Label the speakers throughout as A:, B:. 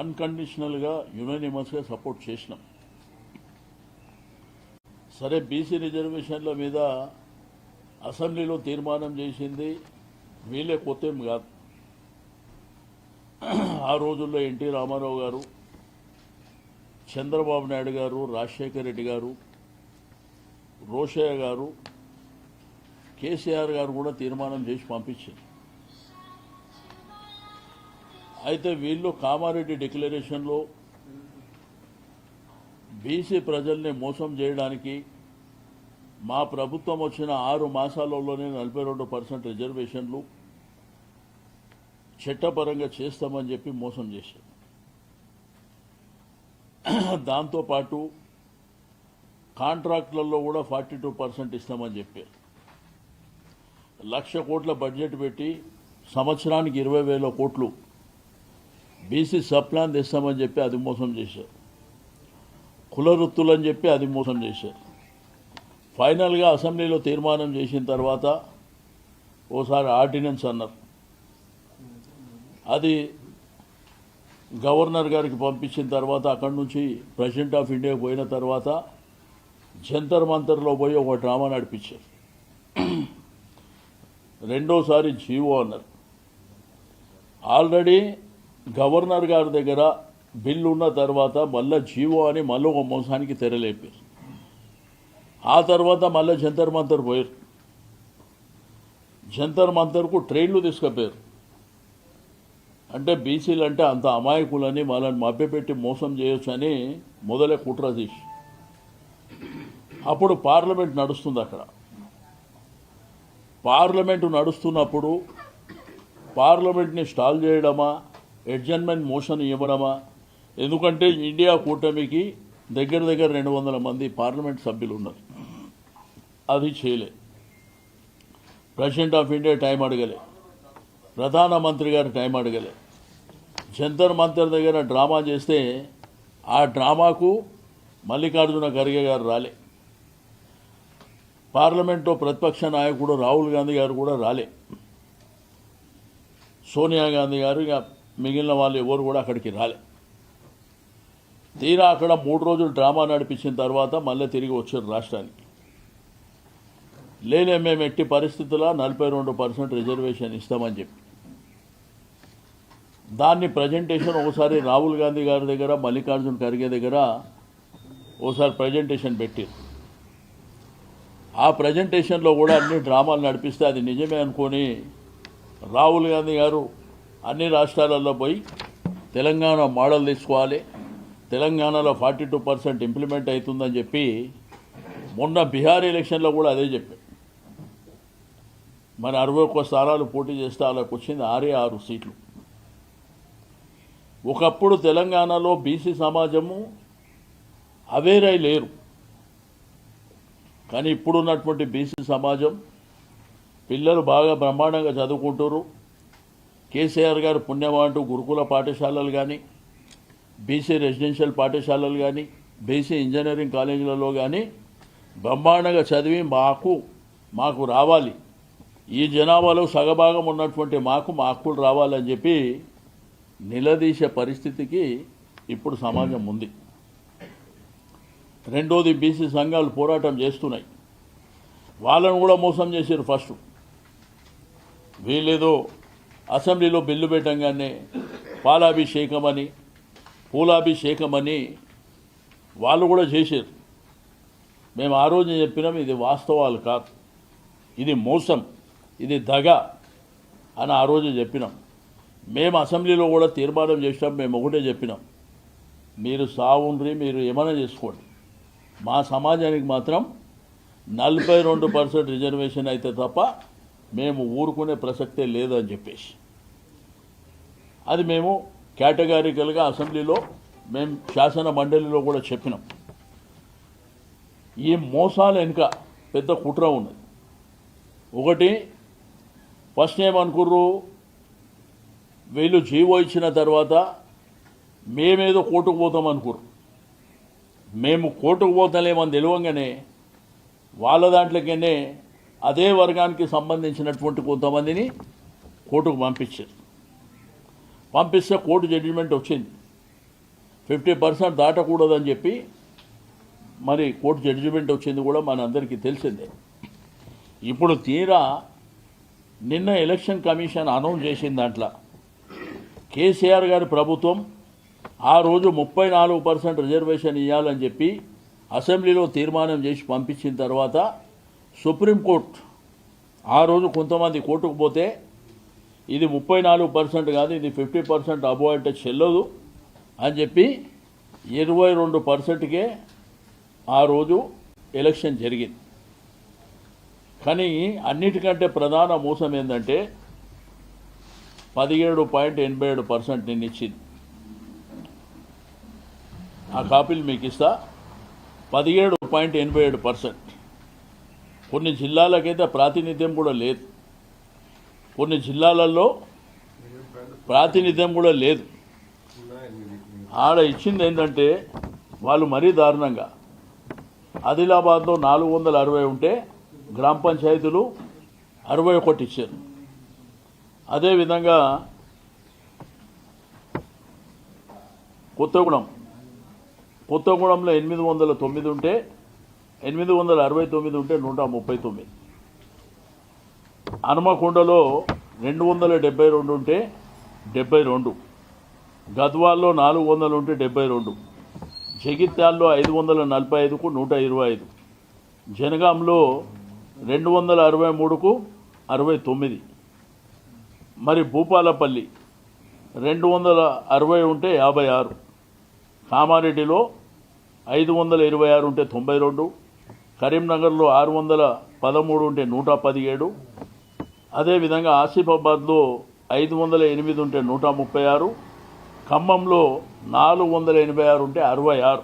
A: అన్కండిషనల్గా యునానిమస్గా support చేసినాం. సరే BC రిజర్వేషన్ల మీద అసెంబ్లీలో తీర్మానం చేసింది వీళ్ళే కొత్తేం కాదు. ఆ రోజుల్లో ఎన్టీ రామారావు గారు చంద్రబాబు నాయుడు గారు రాజశేఖర్ రెడ్డి గారు రోషయ్య గారు కేసీఆర్ గారు కూడా తీర్మానం చేసి పంపించారు. అయితే వీళ్ళు కామారెడ్డి డిక్లరేషన్లో బీసీ ప్రజల్ని మోసం చేయడానికి మా ప్రభుత్వం వచ్చిన ఆరు మాసాలలోనే నలభై రెండు పర్సెంట్ రిజర్వేషన్లు చట్టపరంగా చేస్తామని చెప్పి మోసం చేశారు. దాంతోపాటు కాంట్రాక్ట్లలో కూడా ఫార్టీ టూ పర్సెంట్ ఇస్తామని చెప్పారు. లక్ష కోట్ల బడ్జెట్ పెట్టి సంవత్సరానికి ఇరవై వేల కోట్లు బీసీ సప్లాన్ తెస్తామని చెప్పి అది మోసం చేశారు. కుల వృత్తులు అని చెప్పి అది మోసం చేశారు. ఫైనల్గా అసెంబ్లీలో తీర్మానం చేసిన తర్వాత ఓసారి ఆర్డినెన్స్ అన్నారు. అది గవర్నర్ గారికి పంపించిన తర్వాత అక్కడి నుంచి ప్రెసిడెంట్ ఆఫ్ ఇండియా పోయిన తర్వాత జంతర్ మంతర్లో పోయి ఒక డ్రామా నడిపించారు. రెండోసారి జీవో అన్నారు. ఆల్రెడీ గవర్నర్ గారి దగ్గర బిల్లు ఉన్న తర్వాత మళ్ళీ జీవో అని మళ్ళీ ఒక మోసానికి తెరలేపారు. ఆ తర్వాత మళ్ళీ జంతర్ మంతర్ పోయారు. జంతర్ మంతర్కు ట్రైన్లు తీసుకుపోయారు. అంటే బీసీలు అంటే అంత అమాయకులని వాళ్ళని మభ్యపెట్టి మోసం చేయొచ్చని మొదలే కుట్ర తీసి. అప్పుడు పార్లమెంట్ నడుస్తుంది అక్కడ. పార్లమెంటు నడుస్తున్నప్పుడు పార్లమెంట్ని స్టాల్ చేయడమా అడ్జన్మెంట్ మోషన్ ఇవ్వడమా? ఎందుకంటే ఇండియా కూటమికి దగ్గర దగ్గర రెండు వందల మంది పార్లమెంట్ సభ్యులు ఉన్నారు అది చేయలే. ప్రెసిడెంట్ ఆఫ్ ఇండియా టైం అడగలే. ప్రధానమంత్రి గారు టైం అడగలే. జంతర్ మంతర్ దగ్గర డ్రామా చేస్తే ఆ డ్రామాకు మల్లికార్జున ఖర్గే గారు రాలే. పార్లమెంట్లో ప్రతిపక్ష నాయకుడు రాహుల్ గాంధీ గారు కూడా రాలే. సోనియా గాంధీ గారు ఇక మిగిలిన వాళ్ళు ఎవరు కూడా అక్కడికి రాలే. తీరా అక్కడ మూడు రోజులు డ్రామా నడిపించిన తర్వాత మళ్ళీ తిరిగి వచ్చారు రాష్ట్రానికి. లేలే మేము ఎట్టి పరిస్థితుల్లో నలభై రెండు పర్సెంట్ రిజర్వేషన్ ఇస్తామని చెప్పి. దాన్ని ప్రజెంటేషన్ ఒకసారి రాహుల్ గాంధీ గారి దగ్గర మల్లికార్జున్ ఖర్గే దగ్గర ఒకసారి ప్రజెంటేషన్ పెట్టారు. ఆ ప్రజెంటేషన్లో కూడా అన్ని డ్రామాలు నడిపిస్తే అది నిజమే అనుకొని రాహుల్ గాంధీ గారు అన్ని రాష్ట్రాలలో పోయి తెలంగాణ మోడల్ తీసుకోవాలి. తెలంగాణలో ఫార్టీ టూ పర్సెంట్ ఇంప్లిమెంట్ అవుతుందని చెప్పి మొన్న బీహార్ ఎలక్షన్లో కూడా అదే చెప్పారు మరి అరవై ఒక్క స్థానాలు పోటీ చేస్తే వాళ్ళకి వచ్చింది ఆరే ఆరు సీట్లు. ఒకప్పుడు తెలంగాణలో బీసీ సమాజము అవేరై లేరు. కానీ ఇప్పుడున్నటువంటి బీసీ సమాజం పిల్లలు బాగా బ్రహ్మాండంగా చదువుకుంటారు కేసీఆర్ గారు పుణ్యమంటూ గురుకుల పాఠశాలలు కానీ బీసీ రెసిడెన్షియల్ పాఠశాలలు కానీ బీసీ ఇంజనీరింగ్ కాలేజీలలో కానీ బ్రహ్మాండంగా చదివి మాకు మాకు రావాలి. ఈ జనాభాలో సగభాగం ఉన్నటువంటి మాకు మా హక్కులు రావాలని చెప్పి నిలదీసే పరిస్థితికి ఇప్పుడు సమాజం ఉంది. రెండోది బీసీ సంఘాలు పోరాటం చేస్తున్నాయి. వాళ్ళను కూడా మోసం చేశారు ఫస్ట్. వీళ్ళేదో అసెంబ్లీలో బిల్లు పెట్టంగానే పాలాభిషేకం అని పూలాభిషేకం అని వాళ్ళు కూడా చేశారు. మేము ఆ రోజు చెప్పినాం ఇది వాస్తవాలు కాదు. ఇది మోసం ఇది దగ అని ఆ రోజు చెప్పినాం. మేము అసెంబ్లీలో కూడా తీర్మానం చేసినాం మేము ఒకటే చెప్పినాం. మీరు సావుండ్రి మీరు ఏమైనా చేసుకోండి. మా సమాజానికి మాత్రం నలభై రెండు పర్సెంట్ రిజర్వేషన్ అయితే తప్ప మేము ఊరుకునే ప్రసక్తే లేదని చెప్పేసి. అది మేము కేటగారికల్గా అసెంబ్లీలో మేము శాసన మండలిలో కూడా చెప్పినాం. ఈ మోసాల వెనుక పెద్ద కుట్ర ఉన్నది. ఒకటి ఫస్ట్ ఏమనుకుర్రు వీళ్ళు జీవో ఇచ్చిన తర్వాత మేమేదో కోర్టుకు పోతాం అనుకుర్రు. మేము కోర్టుకు పోతలేమని తెలియంగానే వాళ్ళ దాంట్లోకనే అదే వర్గానికి సంబంధించినటువంటి కొంతమందిని కోర్టుకు పంపించారు. పంపిస్తే కోర్టు జడ్జిమెంట్ వచ్చింది. ఫిఫ్టీ పర్సెంట్ దాటకూడదని చెప్పి మరి కోర్టు జడ్జిమెంట్ వచ్చింది కూడా మనందరికీ తెలిసిందే. ఇప్పుడు తీరా నిన్న ఎలక్షన్ కమిషన్ అనౌన్స్ చేసిన దాంట్లో కేసీఆర్ గారి ప్రభుత్వం ఆ రోజు ముప్పై నాలుగు పర్సెంట్ రిజర్వేషన్ ఇవ్వాలని చెప్పి అసెంబ్లీలో తీర్మానం చేసి పంపించిన తర్వాత సుప్రీంకోర్టు. ఆ రోజు కొంతమంది కోర్టుకు పోతే ఇది ముప్పై నాలుగు పర్సెంట్ కాదు ఇది ఫిఫ్టీ పర్సెంట్ అబో అంటే చెల్లదు అని చెప్పి ఇరవై రెండు పర్సెంట్కే ఆ రోజు ఎలక్షన్ జరిగింది. కానీ అన్నిటికంటే ప్రధాన మోసం ఏంటంటే పదిహేడు పాయింట్ ఎనభై ఏడు పర్సెంట్ నేను ఇచ్చింది. ఆ కాపీలు మీకు ఇస్తా. పదిహేడు పాయింట్ ఎనభై ఏడు పర్సెంట్. కొన్ని జిల్లాలకైతే ప్రాతినిధ్యం కూడా లేదు. కొన్ని జిల్లాలలో ప్రాతినిధ్యం కూడా లేదు. ఆడ ఇచ్చింది ఏంటంటే వాళ్ళు మరీ దారుణంగా ఆదిలాబాద్లో నాలుగు వందల అరవై ఉంటే గ్రామ పంచాయతీలు అరవై ఒకటి ఇచ్చారు. అదేవిధంగా కొత్తగూడెం కొత్తగూడెంలో ఎనిమిది వందల తొమ్మిది ఉంటే ఎనిమిది వందల అరవై తొమ్మిది ఉంటే నూట ముప్పై తొమ్మిది. హనుమకొండలో రెండు వందల డెబ్బై రెండు ఉంటే డెబ్బై రెండు. గద్వాల్లో నాలుగు వందలు ఉంటే డెబ్బై రెండు. జగిత్యాల్లో ఐదు వందల నలభై ఐదుకు నూట ఇరవై ఐదు. జనగాంలో రెండు వందల అరవై మూడుకు అరవై తొమ్మిది. మరి భూపాలపల్లి రెండు వందల అరవై ఉంటే యాభై ఆరు. కామారెడ్డిలో ఐదు వందల ఇరవై ఆరు ఉంటే తొంభై రెండు. కరీంనగర్లో ఆరు వందల పదమూడు ఉంటే నూట పదిహేడు. అదేవిధంగా ఆసిఫాబాద్లో ఐదు వందల ఎనిమిది ఉంటే నూట ముప్పై ఆరు. ఖమ్మంలో నాలుగు వందల ఎనభై ఆరు ఉంటే అరవై ఆరు.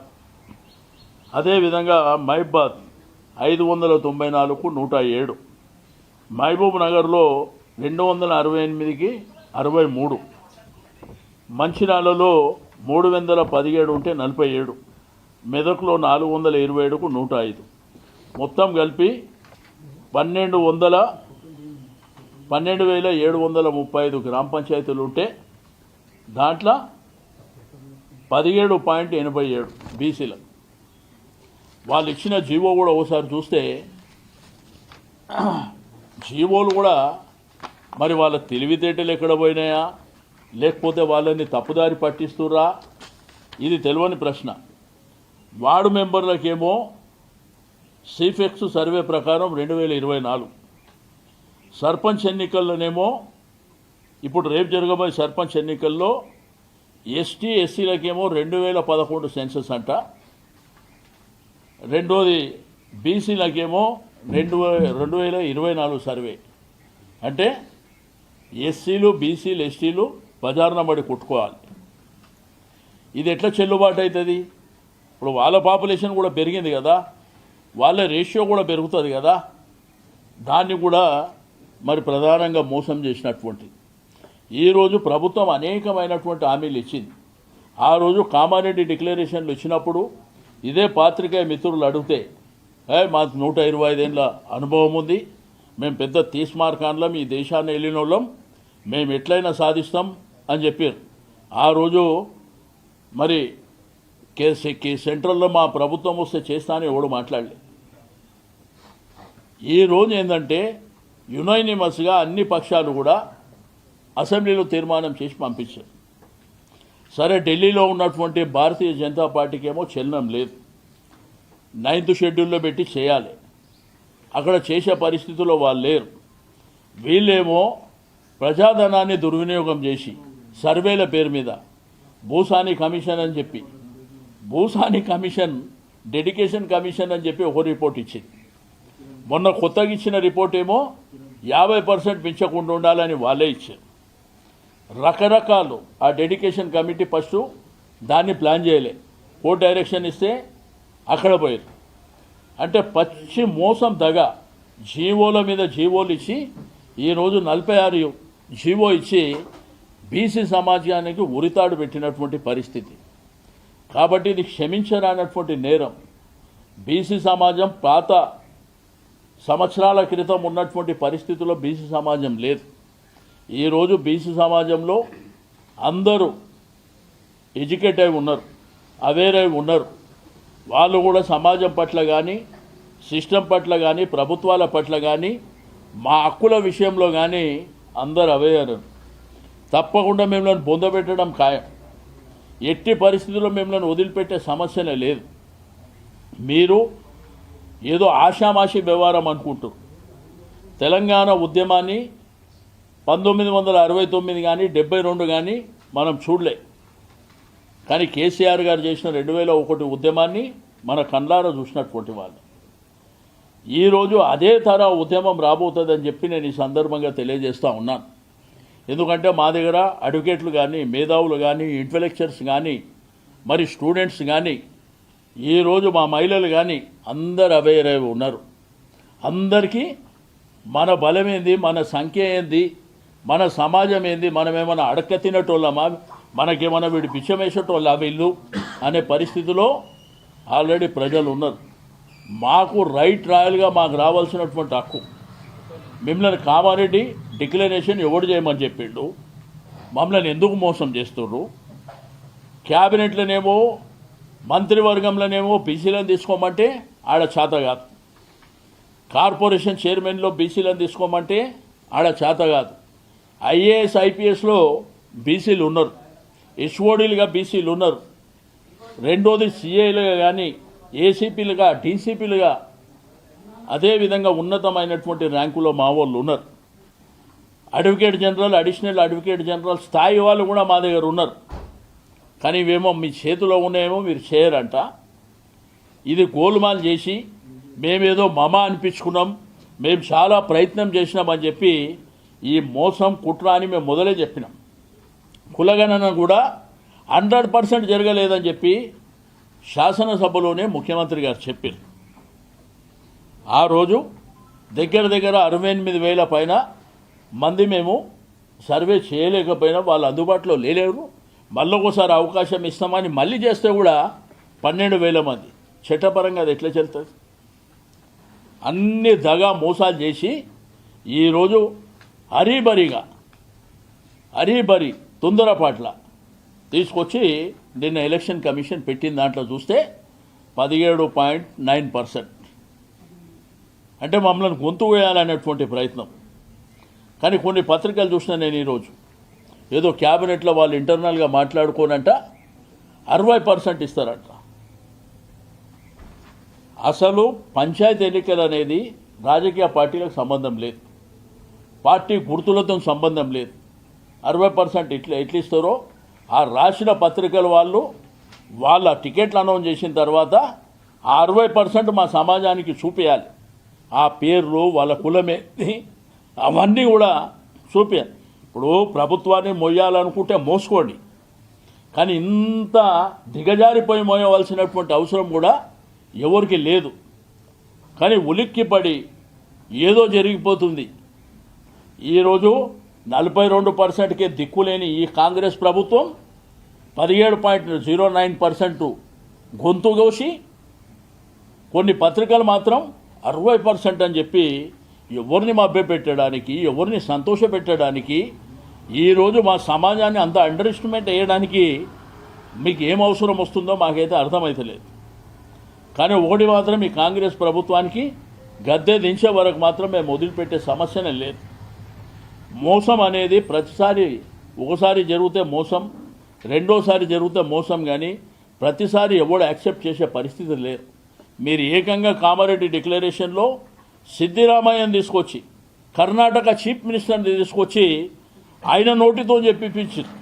A: అదేవిధంగా మహిబాద్ ఐదు వందల తొంభై నాలుగు నూట ఏడు. మహబూబ్ నగర్లో రెండు వందల అరవై ఎనిమిదికి అరవై మూడు. మంచిర్యాలలో మూడు వందల పదిహేడు ఉంటే నలభై ఏడు. మెదక్లో నాలుగు వందల ఇరవై ఏడుకు నూట ఐదు. మొత్తం కలిపి పన్నెండు వందల పన్నెండు వేల ఏడు వందల ముప్పై ఐదు గ్రామ పంచాయతీలు ఉంటే దాంట్లో పదిహేడు పాయింట్ ఎనభై ఏడు బీసీలు వాళ్ళు ఇచ్చిన జీవో కూడా ఒకసారి చూస్తే జీవోలు కూడా మరి వాళ్ళ తెలివితేటలు ఎక్కడ పోయినాయా? లేకపోతే వాళ్ళని తప్పుదారి పట్టిస్తుర్రా? ఇది తెలియని ప్రశ్న. వార్డు మెంబర్లకేమో సిఫెక్స్ సర్వే ప్రకారం రెండు వేల ఇరవై నాలుగు. సర్పంచ్ ఎన్నికల్లోనేమో ఇప్పుడు రేపు జరగబోయే సర్పంచ్ ఎన్నికల్లో ఎస్టీ ఎస్సీలకేమో రెండు వేల పదకొండు సెన్సస్ అంట. రెండోది బీసీలకేమో రెండు రెండు వేల ఇరవై నాలుగు సర్వే. అంటే ఎస్సీలు బీసీలు ఎస్టీలు బజార్న పడి కొట్టుకోవాలి. ఇది ఎట్లా చెల్లుబాటు అవుతుంది? ఇప్పుడు వాళ్ళ పాపులేషన్ కూడా పెరిగింది కదా. వాళ్ళ రేషియో కూడా పెరుగుతుంది కదా. దాన్ని కూడా మరి ప్రధానంగా మోసం చేసినటువంటి. ఈరోజు ప్రభుత్వం అనేకమైనటువంటి హామీలు ఇచ్చింది. ఆ రోజు కామారెడ్డి డిక్లరేషన్లు ఇచ్చినప్పుడు ఇదే పాత్రికేయ మిత్రులు అడిగితే ఏ మాకు నూట ఇరవై ఐదేళ్ళ అనుభవం ఉంది. మేము పెద్ద తీస్మార్కాన్లం ఈ దేశాన్ని వెళ్ళిన వాళ్ళం మేము ఎట్లయినా సాధిస్తాం అని చెప్పారు. ఆ రోజు మరి కే కే సెంట్రల్లో మా ప్రభుత్వం వస్తే చేస్తానని ఎవడు మాట్లాడలేదు ఈ రోజు ఏంటంటే యునైనిమస్గా అన్ని పక్షాలు కూడా అసెంబ్లీలో తీర్మానం చేసి పంపించారు. సరే ఢిల్లీలో ఉన్నటువంటి భారతీయ జనతా పార్టీకి ఏమో చెల్లడం లేదు. నైన్త్ షెడ్యూల్లో పెట్టి చేయాలి. అక్కడ చేసే పరిస్థితుల్లో వాళ్ళు లేరు. వీళ్ళేమో ప్రజాధనాన్ని దుర్వినియోగం చేసి సర్వేల పేరు మీద భూసాని కమిషన్ అని చెప్పి భూసాని కమిషన్ డెడికేషన్ కమిషన్ అని చెప్పి ఒక రిపోర్ట్ ఇచ్చింది. మొన్న కొత్తగా ఇచ్చిన రిపోర్ట్ ఏమో యాభై పర్సెంట్ పెంచకుండా ఉండాలని వాళ్ళే ఇచ్చారు. రకరకాలు ఆ డెడికేషన్ కమిటీ ఫస్ట్ దాన్ని ప్లాన్ చేయలే. కోర్టు డైరెక్షన్ ఇస్తే అక్కడ పోయారు అంటే పచ్చి మోసం దగ జీవోల మీద జీవోలు ఇచ్చి ఈరోజు నలభై ఆరు జీవో ఇచ్చి బీసీ సమాజానికి ఉరితాడు పెట్టినటువంటి పరిస్థితి. కాబట్టి ఇది క్షమించరానటువంటి నేరం. బీసీ సమాజం పాత సంవత్సరాల క్రితం ఉన్నటువంటి పరిస్థితుల్లో బీసీ సమాజం లేదు. ఈరోజు బీసీ సమాజంలో అందరూ ఎడ్యుకేట్ అయి ఉన్నారు అవేర్ అయి ఉన్నారు. వాళ్ళు కూడా సమాజం పట్ల కానీ సిస్టమ్ పట్ల కానీ ప్రభుత్వాల పట్ల కానీ మా హక్కుల విషయంలో కానీ అందరు అవేర్ తప్పకుండా మిమ్మల్ని పొందబెట్టడం ఖాయం. ఎట్టి పరిస్థితుల్లో మిమ్మల్ని వదిలిపెట్టే సమస్యనే లేదు. మీరు ఏదో ఆషామాషి వ్యవహారం అనుకుంటారు తెలంగాణ ఉద్యమాన్ని పంతొమ్మిది వందల అరవై తొమ్మిది కానీ డెబ్బై రెండు కానీ మనం చూడలే. కానీ కేసీఆర్ గారు చేసిన రెండు వేల ఒకటి ఉద్యమాన్ని మన కండ్లారా చూసినటువంటి వాళ్ళు. ఈరోజు అదే తర ఉద్యమం రాబోతుందని చెప్పి నేను ఈ సందర్భంగా తెలియజేస్తూ ఉన్నాను. ఎందుకంటే మా దగ్గర అడ్వకేట్లు కానీ మేధావులు కానీ ఇంటలెక్చర్స్ కానీ మరి స్టూడెంట్స్ కానీ ఈరోజు మా మహిళలు కానీ అందరు అవేర్ అయి ఉన్నారు. అందరికీ మన బలం ఏంది మన సంఖ్య ఏంది మన సమాజం ఏంది మనమేమైనా ఏమైనా అడక్క తినటోళ్ళమా మనకేమైనా వీడు పిచ్చమేసేటోళ్ళ వీళ్ళు అనే పరిస్థితిలో ఆల్రెడీ ప్రజలు ఉన్నారు. మాకు రైట్ రాయల్గా మాకు రావాల్సినటువంటి హక్కు. మిమ్మల్ని కామారెడ్డి డిక్లరేషన్ ఎవడు చేయమని చెప్పిండు? మమ్మల్ని ఎందుకు మోసం చేస్తుండ్రు? క్యాబినెట్లోనేమో మంత్రివర్గంలోనేమో బీసీలను తీసుకోమంటే ఆడ చేత కాదు. కార్పొరేషన్ చైర్మన్లో బీసీలను తీసుకోమంటే ఆడ చేత కాదు. ఐఏఎస్ ఐపీఎస్లో బీసీలు ఉన్నారు. హెచ్ఓడీలుగా బీసీలు ఉన్నారు. రెండోది సిఏలుగా కానీ ఏసీపీలుగా డీసీపీలుగా అదేవిధంగా ఉన్నతమైనటువంటి ర్యాంకులో మా వాళ్ళు ఉన్నారు. Advocate general additional advocate general స్థాయి వాళ్ళు కూడా మా దగ్గర ఉన్నారు. కానీ ఇవేమో మీ చేతిలో ఉన్నాయేమో మీరు చేయరంట. ఇది గోల్మాల్ చేసి మేమేదో మమ అనిపించుకున్నాం మేము చాలా ప్రయత్నం చేసినామని చెప్పి ఈ మోసం కుట్ర అని మేము మొదలే చెప్పినాం. కులగణన కూడా హండ్రెడ్ పర్సెంట్ జరగలేదని చెప్పి శాసనసభలోనే ముఖ్యమంత్రి గారు చెప్పారు ఆ రోజు దగ్గర దగ్గర అరవై ఎనిమిది వేల పైన మంది మేము సర్వే చేయలేకపోయినా వాళ్ళు అందుబాటులో లేలేరు. మళ్ళీ ఒకసారి అవకాశం ఇస్తామని మళ్ళీ చేస్తే కూడా పన్నెండు వేల మంది. చట్టపరంగా అది ఎట్లా చెల్తుంది అన్ని దగా మోసాలు చేసి ఈరోజు హరీబరిగా హరీబరి తొందరపాట్ల తీసుకొచ్చి నిన్న ఎలక్షన్ కమిషన్ పెట్టిన దాంట్లో చూస్తే పదిహేడు పాయింట్ నైన్ పర్సెంట్. అంటే మమ్మల్ని గొంతు వేయాలనేటువంటి ప్రయత్నం. కానీ కొన్ని పత్రికలు చూసిన నేను ఈరోజు ఏదో క్యాబినెట్లో వాళ్ళు ఇంటర్నల్గా మాట్లాడుకోనంట అరవై పర్సెంట్ ఇస్తారంట. అసలు పంచాయతీ ఎన్నికలు అనేది రాజకీయ పార్టీలకు సంబంధం లేదు. పార్టీ గుర్తులతో సంబంధం లేదు. అరవై పర్సెంట్ ఇట్లా ఎట్లా ఇస్తారో ఆ రాసిన పత్రికల వాళ్ళు వాళ్ళ టికెట్లు అనౌన్స్ చేసిన తర్వాత ఆ అరవై పర్సెంట్ మా సమాజానికి చూపించాలి ఆ పేర్లు వాళ్ళ కులమే అవన్నీ కూడా చూపించాలి ఇప్పుడు ప్రభుత్వాన్ని మొయ్యాలనుకుంటే మోసుకోండి. కానీ ఇంత దిగజారిపోయి మోయవలసినటువంటి అవసరం కూడా ఎవరికి లేదు. కానీ ఉలిక్కిపడి ఏదో జరిగిపోతుంది. ఈరోజు నలభై రెండు పర్సెంట్కే దిక్కులేని ఈ కాంగ్రెస్ ప్రభుత్వం పదిహేడు పాయింట్ జీరో నైన్ పర్సెంట్ గొంతు కోసి కొన్ని పత్రికలు మాత్రం అరవై పర్సెంట్ అని చెప్పి ఎవరిని మభ్యపెట్టడానికి ఎవరిని సంతోషపెట్టడానికి ఈరోజు మా సమాజాన్ని అంత అండర్ ఎస్టిమేట్ వేయడానికి మీకు ఏం అవసరం వస్తుందో మాకైతే అర్థమైతలేదు కానీ ఒకటి మాత్రం ఈ కాంగ్రెస్ ప్రభుత్వానికి గద్దె దించే వరకు మాత్రం మేము వదిలిపెట్టే సమస్యనే లేదు. మోసం అనేది ప్రతిసారి ఒకసారి జరిగితే మోసం రెండోసారి జరిగితే మోసం కానీ ప్రతిసారి ఎవడు యాక్సెప్ట్ చేసే పరిస్థితి లేదు. మీరు ఏకంగా కామారెడ్డి డిక్లరేషన్లో సిద్ధిరామయ్యను తీసుకొచ్చి కర్ణాటక చీఫ్ మినిస్టర్ని తీసుకొచ్చి ఆయన నోటితో చెప్పిపించారు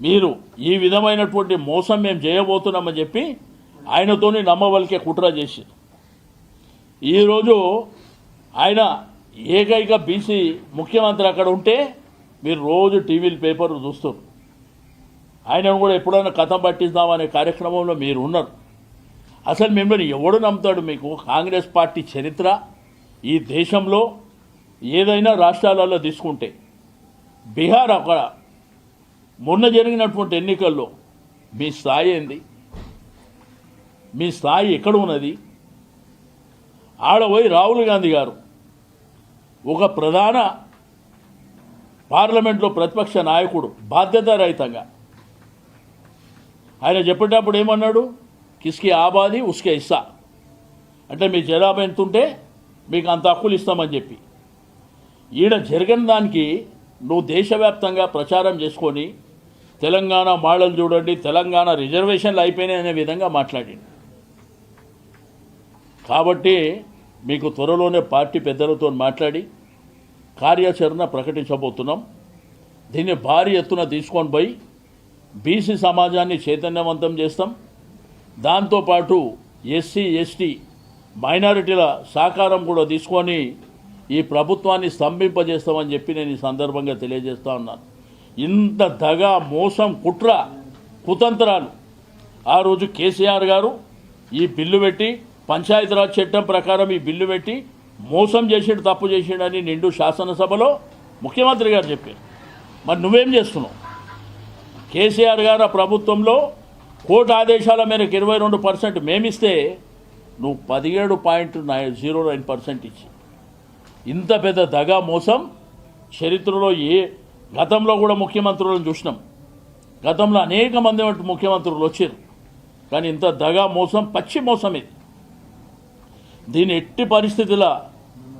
A: మీరు ఈ విధమైనటువంటి మోసం మేము చేయబోతున్నామని చెప్పి ఆయనతోని నమ్మవలికే కుట్ర చేసింది. ఈరోజు ఆయన ఏకైక బీసీ ముఖ్యమంత్రి అక్కడ ఉంటే మీరు రోజు టీవీలు పేపర్లు చూస్తారు. ఆయనను కూడా ఎప్పుడైనా కథం పట్టిద్దామనే కార్యక్రమంలో మీరు ఉన్నారు. అసలు మిమ్మల్ని ఎవడు నమ్ముతాడు మీకు? కాంగ్రెస్ పార్టీ చరిత్ర ఈ దేశంలో ఏదైనా రాష్ట్రాలలో తీసుకుంటే. బీహార్ అక్కడ మొన్న జరిగినటువంటి ఎన్నికల్లో మీ స్థాయి ఏంది? మీ స్థాయి ఎక్కడ ఉన్నది? ఆడ పోయి రాహుల్ గాంధీ గారు ఒక ప్రధాన పార్లమెంట్లో ప్రతిపక్ష నాయకుడు బాధ్యతారహితంగా. ఆయన చెప్పేటప్పుడు ఏమన్నాడు? కిస్కి ఆబాది ఉస్కే ఇస్తా అంటే మీ జనాభా ఎంతుంటే మీకు అంత హక్కులు ఇస్తామని చెప్పి. ఈడ జరగని దానికి నువ్వు దేశవ్యాప్తంగా ప్రచారం చేసుకొని తెలంగాణ మోడల్ చూడండి తెలంగాణ రిజర్వేషన్లు అయిపోయినాయి అనే విధంగా మాట్లాడింది కాబట్టి మీకు త్వరలోనే పార్టీ పెద్దలతో మాట్లాడి కార్యాచరణ ప్రకటించబోతున్నాం. దీన్ని భారీ ఎత్తున తీసుకొని పోయి బీసీ సమాజాన్ని చైతన్యవంతం చేస్తాం. దాంతోపాటు ఎస్సీ ఎస్టీ మైనారిటీల సహకారం కూడా తీసుకొని ఈ ప్రభుత్వాన్ని స్తంభింపజేస్తామని చెప్పి నేను ఈ సందర్భంగా తెలియజేస్తా ఉన్నాను. ఇంత దగ మోసం కుట్ర కుతంత్రాలు. ఆ రోజు కేసీఆర్ గారు ఈ బిల్లు పెట్టి పంచాయతీరాజ్ చట్టం ప్రకారం ఈ బిల్లు పెట్టి మోసం చేసిండు తప్పు చేసిండని నిండు శాసనసభలో ముఖ్యమంత్రి గారు చెప్పారు. మరి నువ్వేం చేస్తున్నావు? కేసీఆర్ గారు ఆ ప్రభుత్వంలో కోర్టు ఆదేశాల మేరకు ఇరవై రెండు పర్సెంట్ మేమిస్తే నువ్వు పదిహేడు point nine zero nine percent ఇచ్చి ఇంత పెద్ద దగా మోసం చరిత్రలో ఏ గతంలో కూడా ముఖ్యమంత్రులను చూసినాం. గతంలో అనేక మంది వంటి ముఖ్యమంత్రులు వచ్చారు. కానీ ఇంత దగా మోసం పచ్చి మోసం ఇది దీని ఎట్టి పరిస్థితుల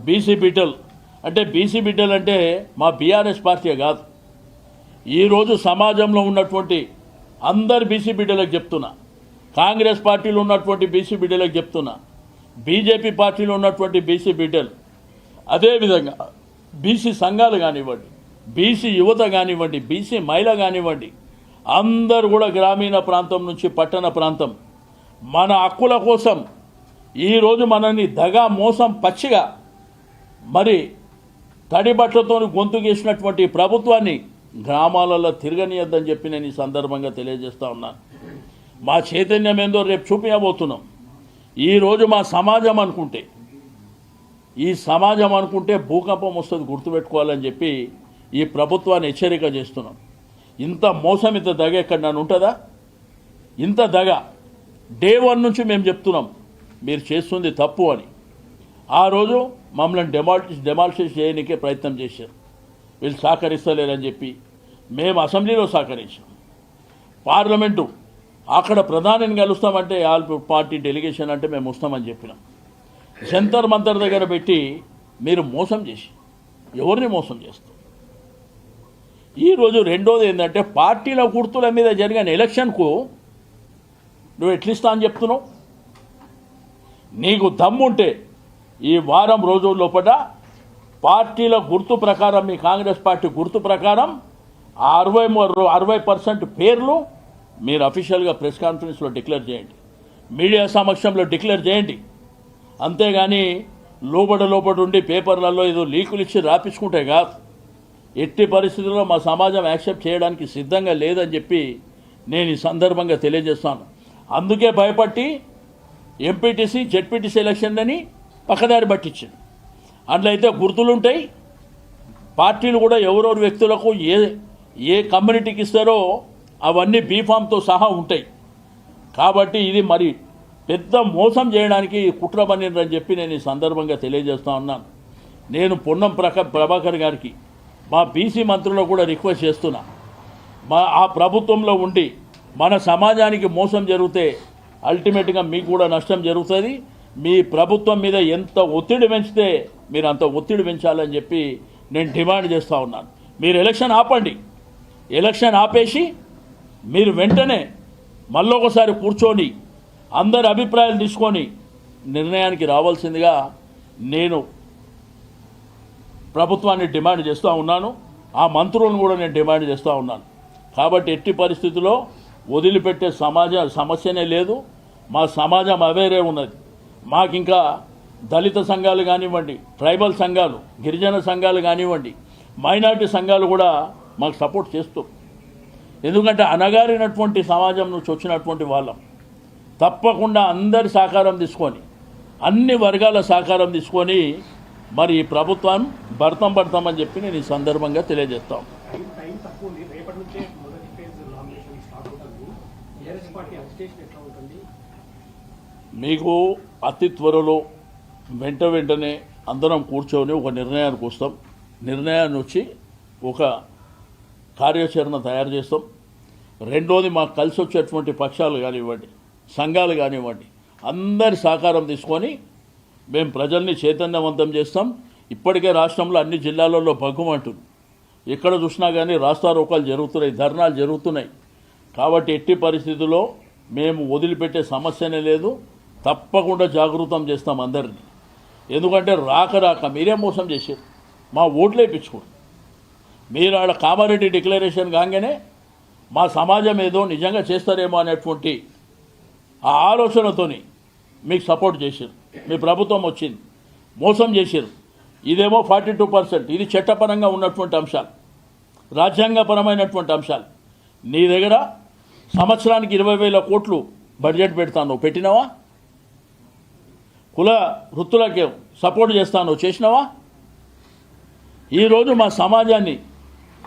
A: బీసీ బిడ్డలు అంటే బీసీ బిడ్డలు అంటే మా బీఆర్ఎస్ పార్టీ కాదు. ఈరోజు సమాజంలో ఉన్నటువంటి అందరు బీసీ బిడ్డలకు చెప్తున్నా. కాంగ్రెస్ పార్టీలో ఉన్నటువంటి బీసీ బిడ్డలకు చెప్తున్నా. బీజేపీ పార్టీలో ఉన్నటువంటి బీసీ బిడ్డలు అదేవిధంగా బీసీ సంఘాలు కానివ్వండి బీసీ యువత కానివ్వండి బీసీ మహిళ కానివ్వండి అందరు కూడా గ్రామీణ ప్రాంతం నుంచి పట్టణ ప్రాంతం. మన హక్కుల కోసం ఈరోజు మనల్ని దగా మోసం పచ్చిగా మరి తడి బట్టలతో గొంతు గీసినటువంటి ప్రభుత్వాన్ని గ్రామాలలో తిరగనియద్దని చెప్పి నేను ఈ సందర్భంగా తెలియజేస్తా ఉన్నాను మా చైతన్యం ఏందో రేపు చూపించబోతున్నాం. ఈరోజు మా సమాజం అనుకుంటే ఈ సమాజం అనుకుంటే భూకంపం వస్తుంది గుర్తుపెట్టుకోవాలని చెప్పి ఈ ప్రభుత్వాన్ని హెచ్చరిక చేస్తున్నాం. ఇంత మోసం ఇంత దగ ఎక్కడ నన్ను ఉంటుందా? ఇంత దగ. డే వన్ నుంచి మేము చెప్తున్నాం మీరు చేస్తుంది తప్పు అని. ఆ రోజు మమ్మల్ని డెమాలిష్ డెమాలిష్ చేయడానికే ప్రయత్నం చేశారు. వీళ్ళు సహకరిస్తలేరని చెప్పి మేము అసెంబ్లీలో సహకరించాం. పార్లమెంటు అక్కడ ప్రధానిని కలుస్తామంటే ఆల్ పార్టీ డెలిగేషన్ అంటే మేము వస్తామని చెప్పినాం. జంతర్ మంతర్ దగ్గర పెట్టి మీరు మోసం చేసి ఎవరిని మోసం చేస్తారు? ఈరోజు రెండోది ఏంటంటే పార్టీల గుర్తుల మీద జరిగిన ఎలక్షన్కు నువ్వు ఎట్లిస్తా అని చెప్తున్నావు? నీకు దమ్ముంటే ఈ వారం రోజుల లోపల పార్టీల గుర్తు ప్రకారం మీ కాంగ్రెస్ పార్టీ గుర్తు ప్రకారం అరవై మూడు అరవై పర్సెంట్ పేర్లు మీరు అఫీషియల్గా ప్రెస్ కాన్ఫరెన్స్లో డిక్లేర్ చేయండి. మీడియా సమక్షంలో డిక్లేర్ చేయండి. అంతేగాని లోబడ లోబడి ఉండి పేపర్లలో ఏదో లీకులు ఇచ్చి రాపించుకుంటే కాదు. ఎట్టి పరిస్థితుల్లో మా సమాజం యాక్సెప్ట్ చేయడానికి సిద్ధంగా లేదని చెప్పి నేను ఈ సందర్భంగా తెలియజేస్తాను. అందుకే భయపట్టి ఎంపీటీసీ జెడ్పీటీసీ ఎలక్షన్ అని పక్కదారి పట్టించింది. అందులో అయితే గుర్తులుంటాయి. పార్టీలు కూడా ఎవరెవరు వ్యక్తులకు ఏ ఏ కమ్యూనిటీకి ఇస్తారో అవన్నీ బీఫామ్తో సహా ఉంటాయి. కాబట్టి ఇది మరి పెద్ద మోసం చేయడానికి కుట్ర పనిరని చెప్పి నేను ఈ సందర్భంగా తెలియజేస్తా ఉన్నాను. నేను పొన్నం ప్రక ప్రభాకర్ గారికి మా బీసీ మంత్రులకు కూడా రిక్వెస్ట్ చేస్తున్నా. మా ఆ ప్రభుత్వంలో ఉండి మన సమాజానికి మోసం జరిగితే అల్టిమేట్గా మీకు కూడా నష్టం జరుగుతుంది. మీ ప్రభుత్వం మీద ఎంత ఒత్తిడి పెంచితే మీరు అంత ఒత్తిడి పెంచాలని చెప్పి నేను డిమాండ్ చేస్తూ ఉన్నాను. మీరు ఎలక్షన్ ఆపండి. ఎలక్షన్ ఆపేసి మీరు వెంటనే మళ్ళొకసారి కూర్చొని అందరి అభిప్రాయాలు తీసుకొని నిర్ణయానికి రావాల్సిందిగా నేను ప్రభుత్వాన్ని డిమాండ్ చేస్తూ ఉన్నాను. ఆ మంత్రులను కూడా నేను డిమాండ్ చేస్తూ ఉన్నాను. కాబట్టి ఎట్టి పరిస్థితుల్లో వదిలిపెట్టే సమాజ సమస్యనే లేదు. మా సమాజం అవేరే ఉన్నది. మాకు ఇంకా దళిత సంఘాలు కానివ్వండి ట్రైబల్ సంఘాలు గిరిజన సంఘాలు కానివ్వండి మైనార్టీ సంఘాలు కూడా మాకు సపోర్ట్ చేస్తూ. ఎందుకంటే అనగారినటువంటి సమాజం నుంచి వచ్చినటువంటి వాళ్ళం. తప్పకుండా అందరి సహకారం తీసుకొని అన్ని వర్గాల సహకారం తీసుకొని మరి ఈ ప్రభుత్వం భర్తం పడతామని చెప్పి నేను ఈ సందర్భంగా తెలియజేస్తాం. మీకు అతి త్వరలో వెంట వెంటనే అందరం కూర్చొని ఒక నిర్ణయానికి వస్తాం. నిర్ణయాన్ని వచ్చి ఒక కార్యాచరణ తయారు చేస్తాం. రెండోది మాకు కలిసి వచ్చేటువంటి పక్షాలు కానివ్వండి. సంఘాలు కానివ్వండి. అందరి సహకారం తీసుకొని మేము ప్రజల్ని చైతన్యవంతం చేస్తాం. ఇప్పటికే రాష్ట్రంలో అన్ని జిల్లాలలో భగ్గుమంటుంది ఎక్కడ చూసినా కానీ రాస్తారోకాలు జరుగుతున్నాయి ధర్నాలు జరుగుతున్నాయి. కాబట్టి ఎట్టి పరిస్థితుల్లో మేము వదిలిపెట్టే సమస్యనే లేదు. తప్పకుండా జాగృతం చేస్తాం అందరినీ. ఎందుకంటే రాక రాక మీరే మోసం చేశారు. మా ఓట్లు వేయించుకోండి మీరు ఆడ కామారెడ్డి డిక్లరేషన్ కాగానే మా సమాజం ఏదో నిజంగా చేస్తారేమో అనేటువంటి ఆ ఆలోచనతోని మీకు సపోర్ట్ చేశారు మీ ప్రభుత్వం వచ్చింది. మోసం చేశారు ఇదేమో ఫార్టీ టూ పర్సెంట్. ఇది చట్టపరంగా ఉన్నటువంటి అంశాలు. రాజ్యాంగపరమైనటువంటి అంశాలు. నీ దగ్గర సంవత్సరానికి ఇరవై వేల కోట్లు బడ్జెట్ పెడతాను పెట్టినావా? కుల వృత్తులకి సపోర్ట్ చేస్తాను చేసినావా? ఈరోజు మా సమాజాన్ని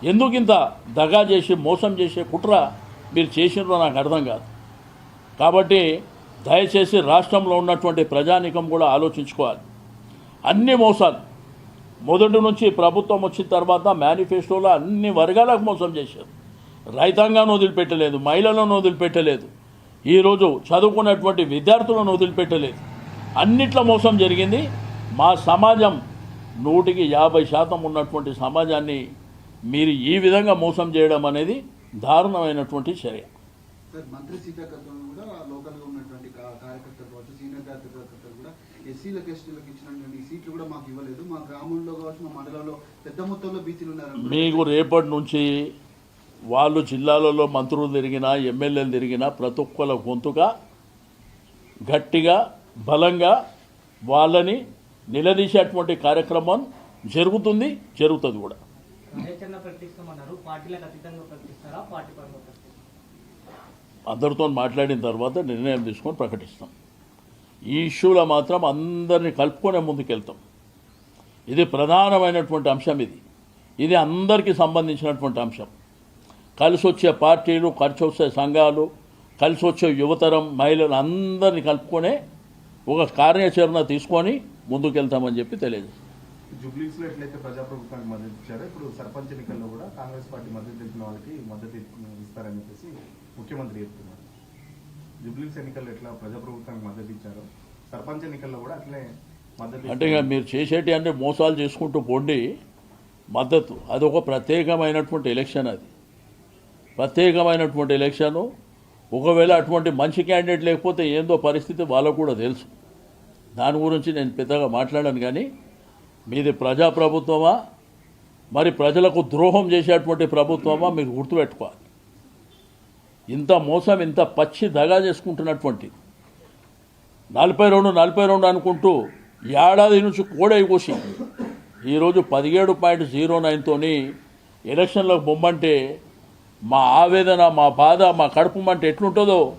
A: ఎందుకు ఇంత దగా చేసి మోసం చేసే కుట్ర మీరు చేసినారో నాకు అర్థం కాదు. కాబట్టి దయచేసి రాష్ట్రంలో ఉన్నటువంటి ప్రజానికం కూడా ఆలోచించుకోవాలి. అన్ని మోసాలు. మొదటి నుంచి ప్రభుత్వం వచ్చిన తర్వాత మేనిఫెస్టోలో అన్ని వర్గాలకు మోసం చేశారు. రైతాంగాన్ని వదిలిపెట్టలేదు మహిళలను వదిలిపెట్టలేదు. ఈరోజు చదువుకున్నటువంటి విద్యార్థులను వదిలిపెట్టలేదు. అన్నిట్లో మోసం జరిగింది. మా సమాజం నూటికి యాభై శాతం ఉన్నటువంటి సమాజాన్ని మీరు ఈ విధంగా మోసం చేయడం అనేది దారుణమైనటువంటి చర్య.
B: మంత్రి కూడా లోకల్గా ఉన్నటువంటి కార్యకర్తలు కావచ్చు సీనియర్ కార్యకర్తలు కూడా ఎస్సీలకు ఎస్టీలకు ఇచ్చినటువంటి సీట్లు కూడా మాకు ఇవ్వలేదు. మా గ్రామంలో కావచ్చు మా మండలంలో పెద్ద మొత్తంలో బీసీలు ఉన్నారు
A: మీకు రేపటి నుంచి వాళ్ళు జిల్లాలలో మంత్రులు తిరిగినా ఎమ్మెల్యేలు తిరిగినా ప్రతి ఒక్కల గొంతుగా గట్టిగా బలంగా వాళ్ళని నిలదీసేటువంటి కార్యక్రమం జరుగుతుంది జరుగుతుంది కూడా.
C: కార్యాచరణ ప్రకటిస్తామన్నారు. పార్టీలకు అతీతంగా ప్రకటిస్తారా? పార్టీ పరంగా
A: అందరితో మాట్లాడిన తర్వాత నిర్ణయం తీసుకొని ప్రకటిస్తాం. ఈ ఇష్యూలో మాత్రం అందరిని కలుపుకొనే ముందుకెళ్తాం. ఇది ప్రధానమైనటువంటి అంశం ఇది. ఇది అందరికీ సంబంధించినటువంటి అంశం. కలిసి వచ్చే పార్టీలు ఖర్చు వచ్చే సంఘాలు కలిసి వచ్చే యువతరం మహిళలు అందరిని కలుపుకొనే ఒక కార్యాచరణ తీసుకొని ముందుకెళ్తామని చెప్పి తెలియజేస్తాం.
D: జూబ్లీస్లో ఎట్లయితే ప్రజాప్రభుత్వానికి మద్దతు ఇచ్చారో ఇప్పుడు సర్పంచ్ ఎన్నికల్లో కూడా కాంగ్రెస్ పార్టీ మద్దతు తెలిపిన వాళ్ళకి మద్దతు ఇస్తారని చెప్పేసి ముఖ్యమంత్రి చెప్తున్నారు. జూబ్లీస్ ఎన్నికల్లో ఎట్లా ప్రజాప్రభుత్వానికి మద్దతు ఇచ్చారో సర్పంచ్ ఎన్నికల్లో కూడా అట్లే మద్దతు
A: అంటే ఇక మీరు చేసేటి అంటే మోసాలు చేసుకుంటూ పోండి. మద్దతు అది ఒక ప్రత్యేకమైనటువంటి ఎలక్షన్ అది. ప్రత్యేకమైనటువంటి ఎలక్షను ఒకవేళ అటువంటి మంచి క్యాండిడేట్ లేకపోతే ఏందో పరిస్థితి వాళ్ళకు కూడా తెలుసు. దాని గురించి నేను పెద్దగా మాట్లాడాను కానీ మీది ప్రజాప్రభుత్వమా? మరి ప్రజలకు ద్రోహం చేసేటువంటి ప్రభుత్వమా? మీకు గుర్తుపెట్టుకోవాలి. ఇంత మోసం ఇంత పచ్చి దగా చేసుకుంటున్నటువంటి నలభై రెండు నలభై రెండు అనుకుంటూ ఏడాది నుంచి కోడై కోసి ఈరోజు పదిహేడు పాయింట్ జీరో నైన్తోని ఎలక్షన్లకు బొమ్మంటే మా ఆవేదన మా బాధ మా కడుపు మంట ఎట్లుంటుందో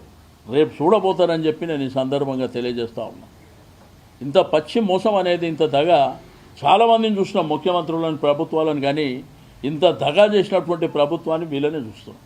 A: రేపు చూడబోతారని చెప్పి నేను ఈ సందర్భంగా తెలియజేస్తా ఉన్నా. ఇంత పచ్చి మోసం అనేది ఇంత దగ చాలామందిని చూసినాం ముఖ్యమంత్రులను ప్రభుత్వాలను కానీ ఇంత దగా చేసినటువంటి ప్రభుత్వాన్ని వీళ్ళనే చూస్తున్నాం.